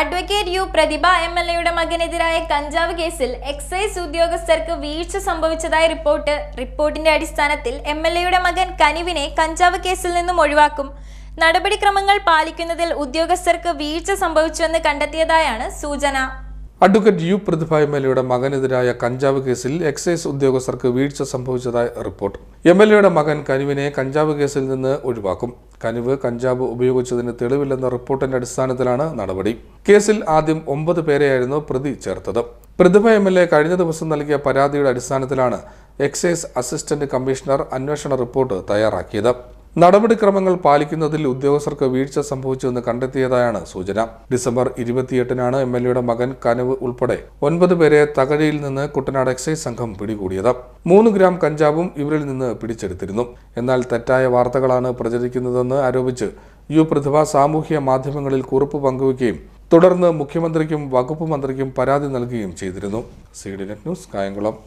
Advocate U Prathibha M L എയുടെ മകനെതിരായ കഞ്ചാവ് കേസിൽ എക്സൈസ് ഉദ്യോഗസ്ഥർക്ക് വീഴ്ച സംഭവിച്ചതായി റിപ്പോർട്ട്. റിപ്പോർട്ടിന്റെ അടിസ്ഥാനത്തിൽ എം എൽ എയുടെ മകൻ കനിവിനെ കഞ്ചാവ് കേസിൽ നിന്നും ഒഴിവാക്കും. നടപടിക്രമങ്ങൾ പാലിക്കുന്നതിൽ ഉദ്യോഗസ്ഥർക്ക് വീഴ്ച സംഭവിച്ചുവെന്ന് കണ്ടെത്തിയതായാണ് സൂചന. Advocate U Prathibha M L എയുടെ മകനെതിരായ കഞ്ചാവ് കേസിൽ എക്സൈസ് ഉദ്യോഗസ്ഥർക്ക് വീഴ്ച സംഭവിച്ചതായി റിപ്പോർട്ട്. എം എൽ എയുടെ മകൻ കനുവിനെ കഞ്ചാവ് കേസിൽ നിന്ന് ഒഴിവാക്കും. കനുവ് കഞ്ചാവ് ഉപയോഗിച്ചതിന് തെളിവില്ലെന്ന റിപ്പോർട്ടിന്റെ അടിസ്ഥാനത്തിലാണ് നടപടി. കേസിൽ ആദ്യം ഒമ്പത് പേരെയായിരുന്നു പ്രതി ചേർത്തത്. പ്രതിഭ എം എൽ എ കഴിഞ്ഞ ദിവസം നൽകിയ പരാതിയുടെ അടിസ്ഥാനത്തിലാണ് എക്സൈസ് അസിസ്റ്റന്റ് കമ്മീഷണർ അന്വേഷണ റിപ്പോർട്ട് തയ്യാറാക്കിയത്. നടപടിക്രമങ്ങൾ പാലിക്കുന്നതിൽ ഉദ്യോഗസ്ഥർക്ക് വീഴ്ച സംഭവിച്ചുവെന്ന് കണ്ടെത്തിയതായാണ് സൂചന. ഡിസംബർ ഇരുപത്തിയെട്ടിനാണ് എം എൽ എയുടെ മകൻ കനവ് ഉൾപ്പെടെ ഒൻപത് പേരെ തകഴിയിൽ നിന്ന് കുട്ടനാട് എക്സൈസ് സംഘം പിടികൂടിയത്. മൂന്ന് ഗ്രാം കഞ്ചാവും ഇവരിൽ നിന്ന് പിടിച്ചെടുത്തിരുന്നു. എന്നാൽ തെറ്റായ വാർത്തകളാണ് പ്രചരിക്കുന്നതെന്ന് ആരോപിച്ച് യു പ്രതിഭ സാമൂഹ്യ മാധ്യമങ്ങളിൽ കുറിപ്പ് പങ്കുവയ്ക്കുകയും തുടർന്ന് മുഖ്യമന്ത്രിക്കും വകുപ്പ് മന്ത്രിക്കും പരാതി നൽകുകയും ചെയ്തിരുന്നു. C D net news Kayamkulam.